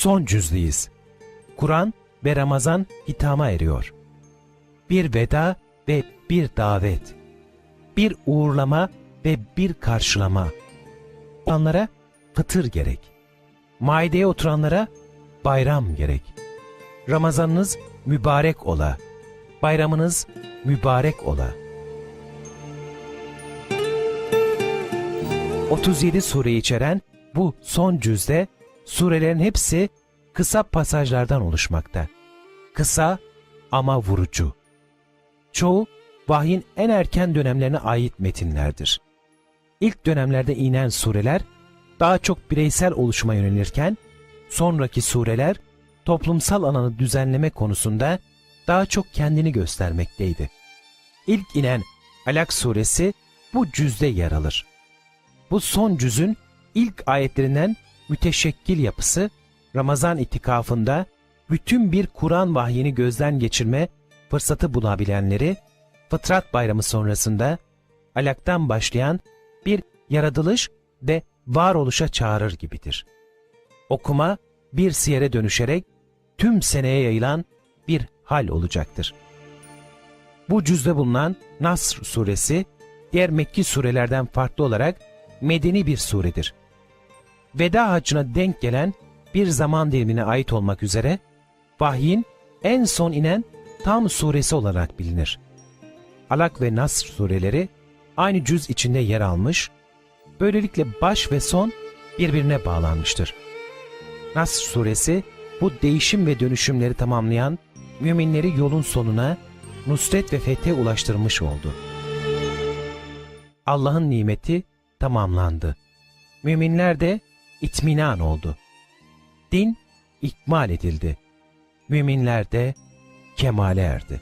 son cüzdeyiz. Kur'an ve Ramazan hitama eriyor. Bir veda ve bir davet. Bir uğurlama ve bir karşılama. Olanlara fıtır gerek. Maideye oturanlara bayram gerek. Ramazanınız mübarek ola. Bayramınız mübarek ola. 37 sureyi içeren bu son cüzde surelerin hepsi kısa pasajlardan oluşmakta. Kısa ama vurucu. Çoğu vahyin en erken dönemlerine ait metinlerdir. İlk dönemlerde inen sureler daha çok bireysel oluşuma yönelirken sonraki sureler toplumsal alanı düzenleme konusunda daha çok kendini göstermekteydi. İlk inen Alak suresi bu cüzde yer alır. Bu son cüzün ilk ayetlerinden müteşekkil yapısı Ramazan itikafında bütün bir Kur'an vahyini gözden geçirme fırsatı bulabilenleri Fıtrat Bayramı sonrasında alaktan başlayan bir yaratılış ve varoluşa çağırır gibidir. Okuma bir siyere dönüşerek tüm seneye yayılan bir hal olacaktır. Bu cüzde bulunan Nasr suresi diğer Mekki surelerden farklı olarak medeni bir suredir. Veda haccına denk gelen bir zaman dilimine ait olmak üzere vahyin en son inen tam suresi olarak bilinir. Alak ve Nasr sureleri aynı cüz içinde yer almış, böylelikle baş ve son birbirine bağlanmıştır. Nasr suresi bu değişim ve dönüşümleri tamamlayan müminleri yolun sonuna, nusret ve fethe ulaştırmış oldu. Allah'ın nimeti tamamlandı. Müminler de itminan oldu. Din ikmal edildi. Müminler de kemale erdi.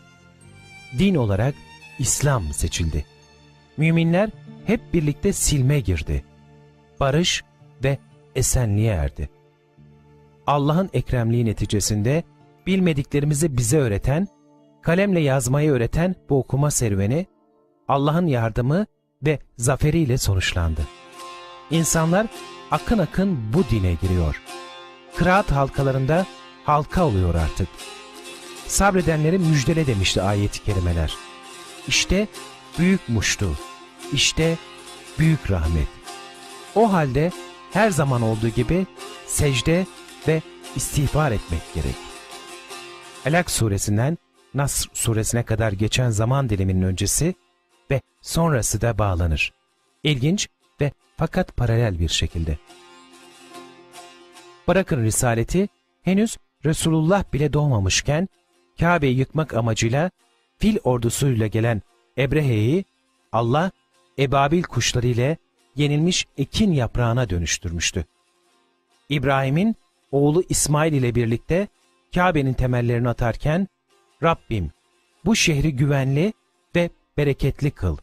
Din olarak İslam seçildi. Müminler hep birlikte silme girdi. Barış ve esenliğe erdi. Allah'ın ekremliği neticesinde bilmediklerimizi bize öğreten, kalemle yazmayı öğreten bu okuma serüveni Allah'ın yardımı ve zaferiyle sonuçlandı. İnsanlar akın akın bu dine giriyor. Kıraat halkalarında halka oluyor artık. Sabredenleri müjdele demişti ayet-i kerimeler. İşte büyük muştu, işte büyük rahmet. O halde her zaman olduğu gibi secde ve istiğfar etmek gerek. Alak suresinden Nasr suresine kadar geçen zaman diliminin öncesi ve sonrası da bağlanır. İlginç ve fakat paralel bir şekilde. Bırakın risaleti henüz Resulullah bile doğmamışken Kabe'yi yıkmak amacıyla fil ordusuyla gelen Ebrehe'yi Allah ebabil kuşları ile yenilmiş ekin yaprağına dönüştürmüştü. İbrahim'in oğlu İsmail ile birlikte Kabe'nin temellerini atarken Rabbim bu şehri güvenli ve bereketli kıl.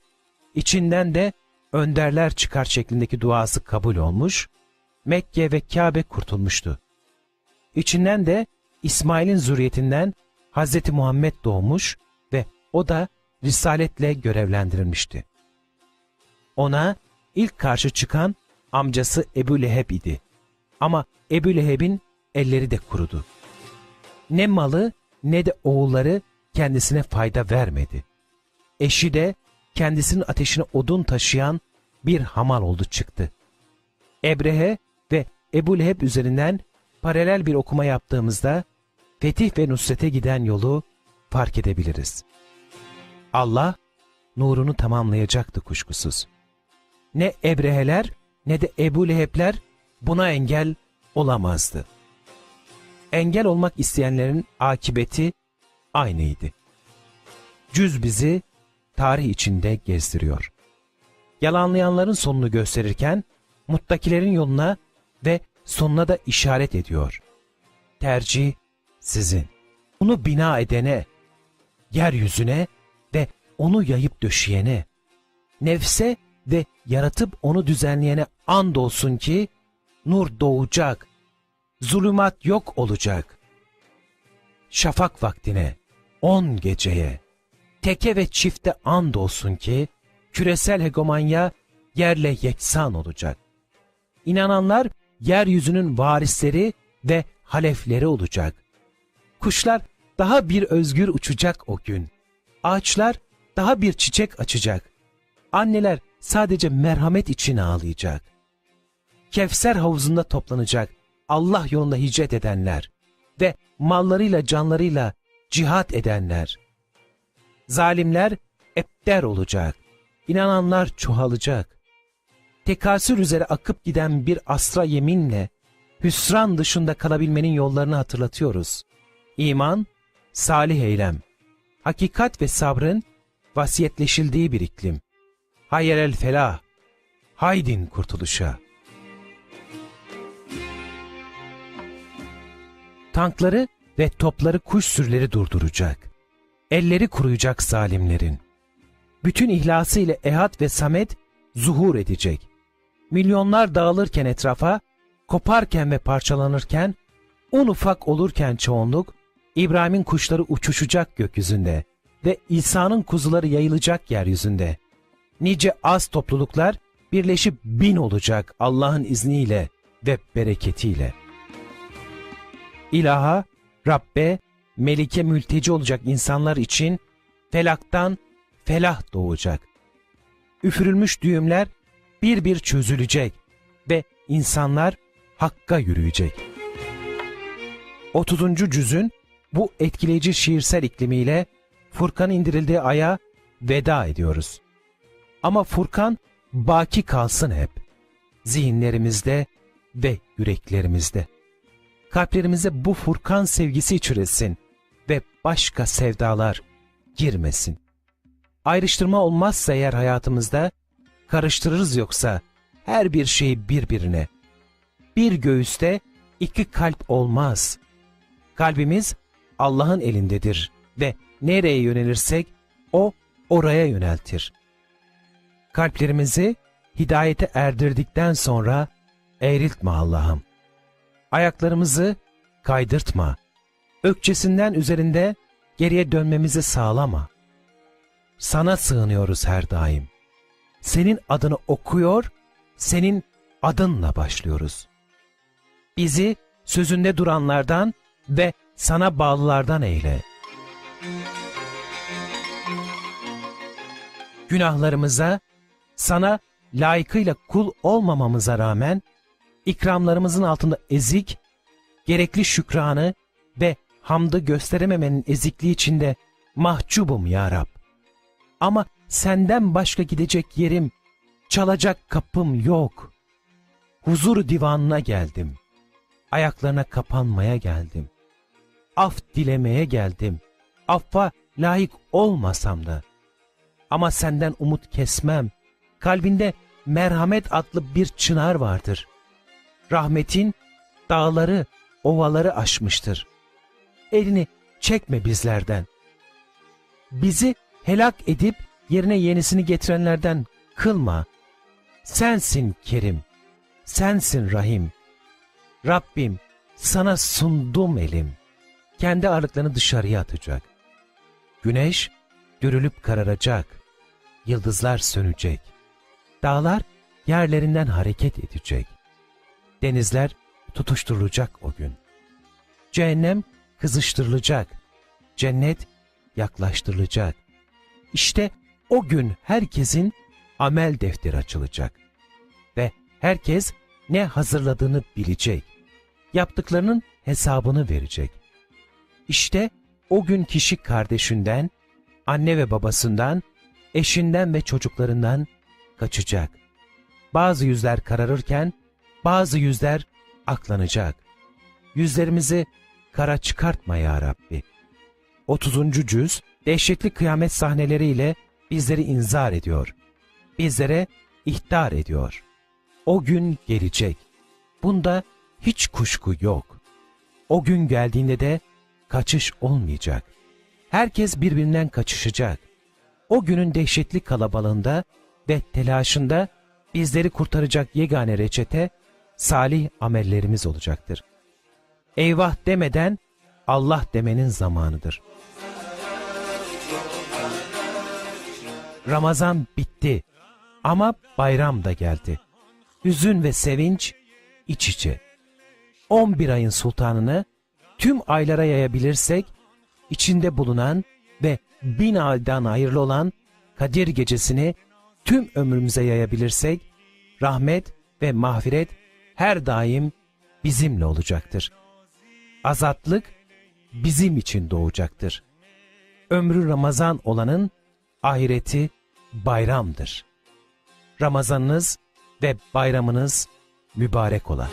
İçinden de önderler çıkar şeklindeki duası kabul olmuş, Mekke ve Kabe kurtulmuştu. İçinden de İsmail'in zürriyetinden Hz. Muhammed doğmuş ve o da risaletle görevlendirilmişti. Ona ilk karşı çıkan amcası Ebu Leheb idi. Ama Ebu Leheb'in elleri de kurudu. Ne malı ne de oğulları kendisine fayda vermedi. Eşi de kendisinin ateşine odun taşıyan bir hamal oldu çıktı. Ebrehe ve Ebu Leheb üzerinden paralel bir okuma yaptığımızda fetih ve nusrete giden yolu fark edebiliriz. Allah nurunu tamamlayacaktı kuşkusuz. Ne Ebreheler ne de Ebu Leheb'ler buna engel olamazdı. Engel olmak isteyenlerin akibeti aynıydı. Cüz bizi tarih içinde gezdiriyor. Yalanlayanların sonunu gösterirken muttakilerin yoluna ve sonuna da işaret ediyor. Tercih sizin. Onu bina edene, yeryüzüne ve onu yayıp döşeyene, nefse ve yaratıp onu düzenleyene andolsun ki nur doğacak, zulümat yok olacak. Şafak vaktine, on geceye, teke ve çifte andolsun ki küresel hegemonya yerle yeksan olacak. İnananlar yeryüzünün varisleri ve halefleri olacak. Kuşlar daha bir özgür uçacak o gün. Ağaçlar daha bir çiçek açacak. Anneler sadece merhamet için ağlayacak. Kevser havuzunda toplanacak Allah yolunda hicret edenler ve mallarıyla canlarıyla cihat edenler. Zalimler epter olacak. İnananlar çoğalacak. Tekasür üzere akıp giden bir asra yeminle hüsran dışında kalabilmenin yollarını hatırlatıyoruz. İman, salih eylem, hakikat ve sabrın vasiyetleşildiği bir iklim. Hayyer el felah, haydin kurtuluşa. Tankları ve topları kuş sürüleri durduracak. Elleri kuruyacak zalimlerin. Bütün ihlası ile Ehad ve Samet zuhur edecek. Milyonlar dağılırken etrafa, koparken ve parçalanırken, un ufak olurken çoğunluk, İbrahim'in kuşları uçuşacak gökyüzünde ve İsa'nın kuzuları yayılacak yeryüzünde. Nice az topluluklar birleşip bin olacak Allah'ın izniyle ve bereketiyle. İlaha, Rabbe, Melike mülteci olacak insanlar için felaktan felah doğacak. Üfürülmüş düğümler bir bir çözülecek ve insanlar hakka yürüyecek. 30. cüzün bu etkileyici şiirsel iklimiyle Furkan indirildiği aya veda ediyoruz. Ama Furkan baki kalsın hep. Zihinlerimizde ve yüreklerimizde. Kalplerimize bu Furkan sevgisi içirilsin ve başka sevdalar girmesin. Ayrıştırma olmazsa eğer hayatımızda, karıştırırız yoksa her bir şeyi birbirine. Bir göğüste iki kalp olmaz. Kalbimiz Allah'ın elindedir ve nereye yönelirsek O oraya yöneltir. Kalplerimizi hidayete erdirdikten sonra eğriltme Allah'ım. Ayaklarımızı kaydırtma. Ökçesinden üzerinde geriye dönmemizi sağlama. Sana sığınıyoruz her daim. Senin adını okuyor, senin adınla başlıyoruz. Bizi sözünde duranlardan ve sana bağlılardan eyle. Günahlarımıza, sana layıkıyla kul olmamamıza rağmen, ikramlarımızın altında ezik, gerekli şükranı ve hamdı gösterememenin ezikliği içinde mahcubum ya Rab. Ama senden başka gidecek yerim, çalacak kapım yok. Huzur divanına geldim. Ayaklarına kapanmaya geldim. Af dilemeye geldim. Affa layık olmasam da. Ama senden umut kesmem. Kalbinde merhamet adlı bir çınar vardır. Rahmetin dağları, ovaları aşmıştır. Elini çekme bizlerden. Bizi helak edip yerine yenisini getirenlerden kılma. Sensin Kerim, sensin Rahim. Rabbim sana sundum elim. Kendi ağırlıklarını dışarıya atacak. Güneş dürülüp kararacak. Yıldızlar sönecek. Dağlar yerlerinden hareket edecek. Denizler tutuşturulacak o gün. Cehennem kızıştırılacak. Cennet yaklaştırılacak. İşte o gün herkesin amel defteri açılacak. Ve herkes ne hazırladığını bilecek. Yaptıklarının hesabını verecek. İşte o gün kişi kardeşinden, anne ve babasından, eşinden ve çocuklarından kaçacak. Bazı yüzler kararırken bazı yüzler aklanacak. Yüzlerimizi kara çıkartma ya Rabbi. 30. cüz dehşetli kıyamet sahneleriyle bizleri inzar ediyor. Bizlere ihtar ediyor. O gün gelecek. Bunda hiç kuşku yok. O gün geldiğinde de kaçış olmayacak. Herkes birbirinden kaçışacak. O günün dehşetli kalabalığında ve telaşında bizleri kurtaracak yegane reçete salih amellerimiz olacaktır. Eyvah demeden Allah demenin zamanıdır. Ramazan bitti ama bayram da geldi. Hüzün ve sevinç iç içe. 11 ayın sultanını tüm aylara yayabilirsek, içinde bulunan ve bin aydan hayırlı olan Kadir gecesini tüm ömrümüze yayabilirsek, rahmet ve mağfiret her daim bizimle olacaktır. Azatlık bizim için doğacaktır. Ömrü Ramazan olanın ahireti bayramdır. Ramazanınız ve bayramınız mübarek ola.